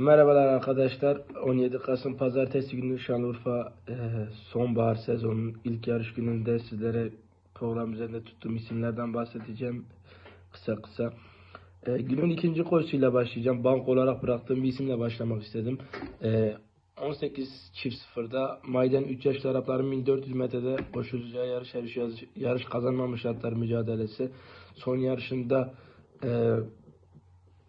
Merhabalar arkadaşlar. 17 Kasım Pazartesi günü Şanlıurfa e, sonbahar sezonunun ilk yarış gününde sizlere program üzerinde tuttuğum isimlerden bahsedeceğim kısa kısa. E, günün ikinci koşusuyla başlayacağım. Bank olarak bıraktığım bir isimle başlamak istedim. E, 18 çift sıfırda Mayden 3 yaşlı Arapların 1400 metrede koşulacağı yarış, yarış, yarış, kazanmamış atlar mücadelesi. Son yarışında e,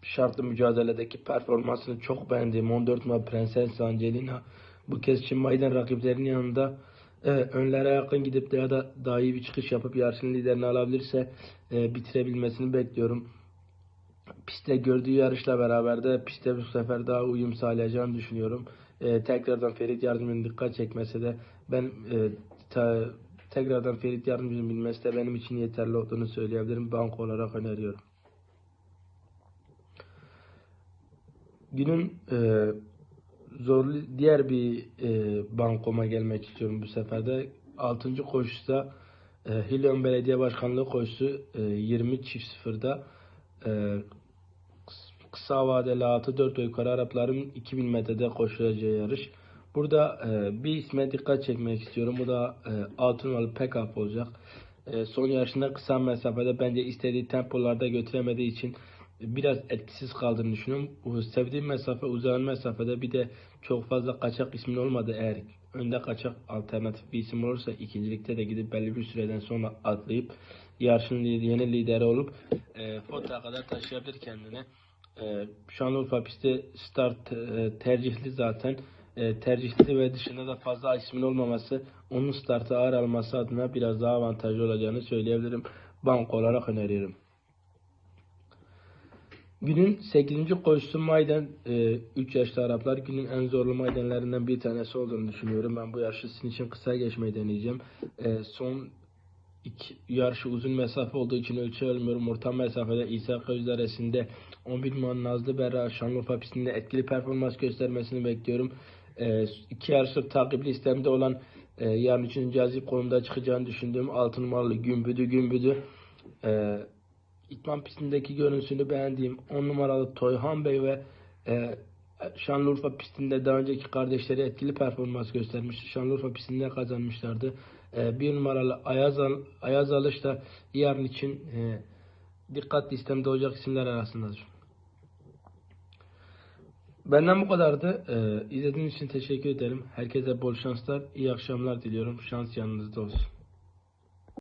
şartlı mücadeledeki performansını çok beğendiğim 14 numara Prenses Angelina bu kez Çin Maydan rakiplerinin yanında e, önlere yakın gidip daha da daha iyi bir çıkış yapıp yarışın liderini alabilirse e, bitirebilmesini bekliyorum. Pistte gördüğü yarışla beraber de pistte bu sefer daha uyum sağlayacağını düşünüyorum. E, tekrardan Ferit Yardımcı'nın dikkat çekmesi de ben e, ta- tekrardan Ferit Yardımcı'nın bilmesi de benim için yeterli olduğunu söyleyebilirim. Banko olarak öneriyorum. Günün e, zorlu diğer bir e, bankoma gelmek istiyorum bu sefer de. 6. koşuda e, Hilyon Belediye Başkanlığı koşusu e, 20 çift sıfırda e, kıs- kısa vadeli 6-4 yukarı Arapların 2000 metrede koşulacağı yarış. Burada e, bir isme dikkat çekmek istiyorum. Bu da e, 6 numaralı Pekap olacak. E, son yarışında kısa mesafede bence istediği tempolarda götüremediği için biraz etkisiz kaldığını düşünüyorum. Sevdiğim mesafe uzayan mesafede bir de çok fazla kaçak ismin olmadı eğer önde kaçak alternatif bir isim olursa ikincilikte de gidip belli bir süreden sonra atlayıp yarışın yeni lideri olup e, fotoğa kadar taşıyabilir kendini. E, Şanlıurfa pisti start e, tercihli zaten. E, tercihli ve dışında da fazla ismin olmaması onun startı ağır alması adına biraz daha avantajlı olacağını söyleyebilirim. Bank olarak öneriyorum. Günün 8. koşusu Maydan 3 yaşlı Araplar günün en zorlu maydanlarından bir tanesi olduğunu düşünüyorum. Ben bu yarışı sizin için kısa geçmeyi deneyeceğim. E, son iki, yarışı uzun mesafe olduğu için ölçemiyorum. Orta mesafede İsa Közdere'sinde 11 numaralı Nazlı Berra Şanlıurfa pistinde etkili performans göstermesini bekliyorum. E, iki yarışlık takip listemde olan e, yarın için cazip konumda çıkacağını düşündüğüm 6 numaralı Gümbüdü Gümbüdü. E, İtman pistindeki görüntüsünü beğendiğim 10 numaralı Toyhan Bey ve e, Şanlıurfa pistinde daha önceki kardeşleri etkili performans göstermişti. Şanlıurfa pistinde kazanmışlardı. E, bir numaralı Ayaz, Al- Ayaz Alış da yarın için e, dikkat listemde olacak isimler arasındadır. Benden bu kadardı. E, izlediğiniz için teşekkür ederim. Herkese bol şanslar, iyi akşamlar diliyorum. Şans yanınızda olsun.